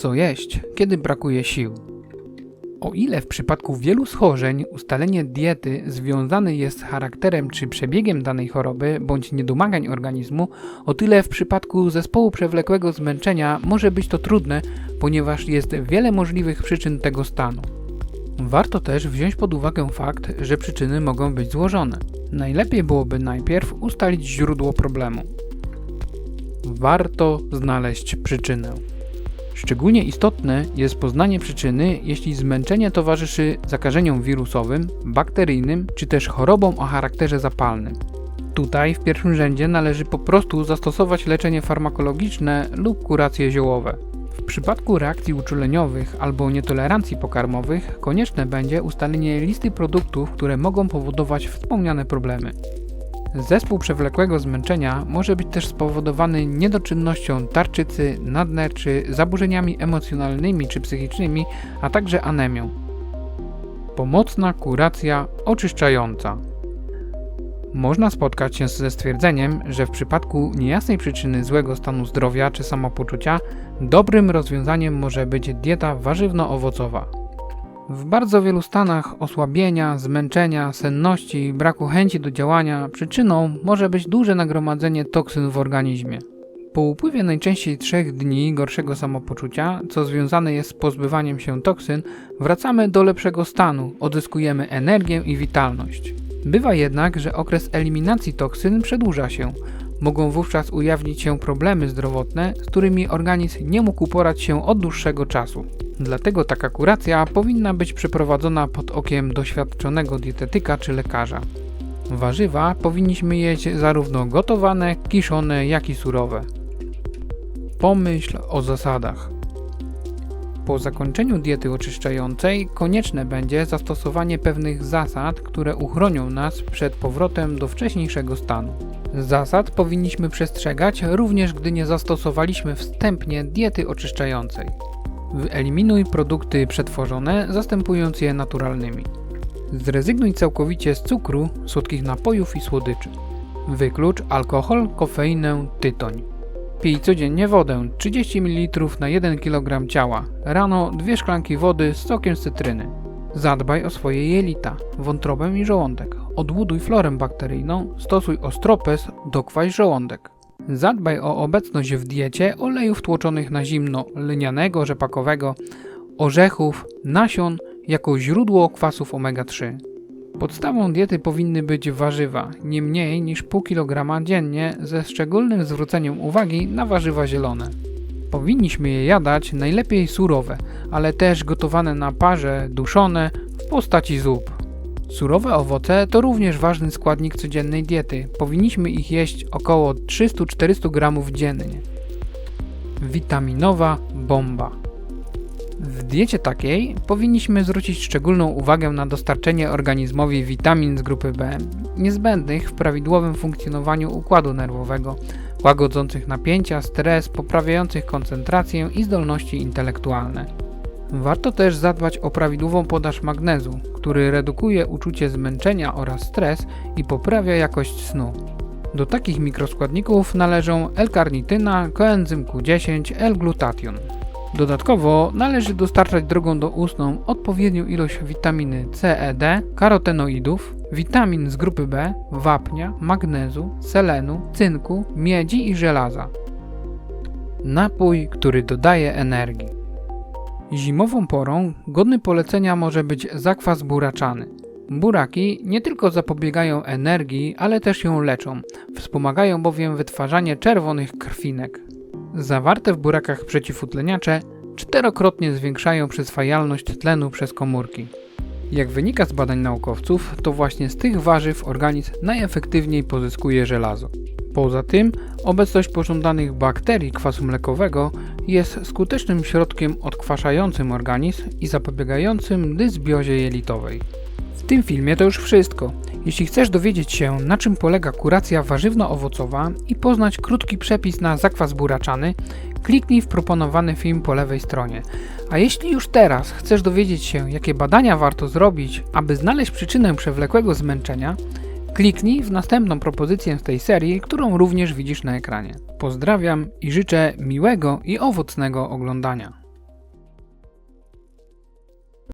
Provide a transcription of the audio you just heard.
Co jeść, kiedy brakuje sił? O ile w przypadku wielu schorzeń ustalenie diety związane jest z charakterem czy przebiegiem danej choroby bądź niedomagań organizmu, o tyle w przypadku zespołu przewlekłego zmęczenia może być to trudne, ponieważ jest wiele możliwych przyczyn tego stanu. Warto też wziąć pod uwagę fakt, że przyczyny mogą być złożone. Najlepiej byłoby najpierw ustalić źródło problemu. Warto znaleźć przyczynę. Szczególnie istotne jest poznanie przyczyny, jeśli zmęczenie towarzyszy zakażeniom wirusowym, bakteryjnym czy też chorobom o charakterze zapalnym. Tutaj w pierwszym rzędzie należy po prostu zastosować leczenie farmakologiczne lub kuracje ziołowe. W przypadku reakcji uczuleniowych albo nietolerancji pokarmowych konieczne będzie ustalenie listy produktów, które mogą powodować wspomniane problemy. Zespół przewlekłego zmęczenia może być też spowodowany niedoczynnością tarczycy, nadnerczy, zaburzeniami emocjonalnymi czy psychicznymi, a także anemią. Pomocna kuracja oczyszczająca. Można spotkać się ze stwierdzeniem, że w przypadku niejasnej przyczyny złego stanu zdrowia czy samopoczucia, dobrym rozwiązaniem może być dieta warzywno-owocowa. W bardzo wielu stanach osłabienia, zmęczenia, senności, braku chęci do działania przyczyną może być duże nagromadzenie toksyn w organizmie. Po upływie najczęściej 3 dni gorszego samopoczucia, co związane jest z pozbywaniem się toksyn, wracamy do lepszego stanu, odzyskujemy energię i witalność. Bywa jednak, że okres eliminacji toksyn przedłuża się. Mogą wówczas ujawnić się problemy zdrowotne, z którymi organizm nie mógł uporać się od dłuższego czasu. Dlatego taka kuracja powinna być przeprowadzona pod okiem doświadczonego dietetyka czy lekarza. Warzywa powinniśmy jeść zarówno gotowane, kiszone, jak i surowe. Pomyśl o zasadach. Po zakończeniu diety oczyszczającej konieczne będzie zastosowanie pewnych zasad, które uchronią nas przed powrotem do wcześniejszego stanu. Zasad powinniśmy przestrzegać również gdy nie zastosowaliśmy wstępnie diety oczyszczającej. Wyeliminuj produkty przetworzone, zastępując je naturalnymi. Zrezygnuj całkowicie z cukru, słodkich napojów i słodyczy. Wyklucz alkohol, kofeinę, tytoń. Pij codziennie wodę 30 ml na 1 kg ciała. Rano dwie szklanki wody z sokiem cytryny. Zadbaj o swoje jelita, wątrobę i żołądek. Odbuduj florę bakteryjną, stosuj ostropes, dokwaś żołądek. Zadbaj o obecność w diecie olejów tłoczonych na zimno, lnianego, rzepakowego, orzechów, nasion jako źródło kwasów omega-3. Podstawą diety powinny być warzywa, nie mniej niż pół kilograma dziennie, ze szczególnym zwróceniem uwagi na warzywa zielone. Powinniśmy je jadać najlepiej surowe, ale też gotowane na parze, duszone w postaci zup. Surowe owoce to również ważny składnik codziennej diety. Powinniśmy ich jeść około 300-400 gramów dziennie. Witaminowa bomba. W diecie takiej powinniśmy zwrócić szczególną uwagę na dostarczenie organizmowi witamin z grupy B, niezbędnych w prawidłowym funkcjonowaniu układu nerwowego, łagodzących napięcia, stres, poprawiających koncentrację i zdolności intelektualne. Warto też zadbać o prawidłową podaż magnezu, który redukuje uczucie zmęczenia oraz stres i poprawia jakość snu. Do takich mikroskładników należą L-karnityna, koenzym Q10, L-glutation. Dodatkowo należy dostarczać drogą doustną odpowiednią ilość witaminy C, E, karotenoidów, witamin z grupy B, wapnia, magnezu, selenu, cynku, miedzi i żelaza. Napój, który dodaje energii. Zimową porą godny polecenia może być zakwas buraczany. Buraki nie tylko zapobiegają energii, ale też ją leczą. Wspomagają bowiem wytwarzanie czerwonych krwinek. Zawarte w burakach przeciwutleniacze czterokrotnie zwiększają przyswajalność tlenu przez komórki. Jak wynika z badań naukowców, to właśnie z tych warzyw organizm najefektywniej pozyskuje żelazo. Poza tym, obecność pożądanych bakterii kwasu mlekowego jest skutecznym środkiem odkwaszającym organizm i zapobiegającym dysbiozie jelitowej. W tym filmie to już wszystko. Jeśli chcesz dowiedzieć się, na czym polega kuracja warzywno-owocowa i poznać krótki przepis na zakwas buraczany, kliknij w proponowany film po lewej stronie. A jeśli już teraz chcesz dowiedzieć się, jakie badania warto zrobić, aby znaleźć przyczynę przewlekłego zmęczenia, kliknij w następną propozycję z tej serii, którą również widzisz na ekranie. Pozdrawiam i życzę miłego i owocnego oglądania.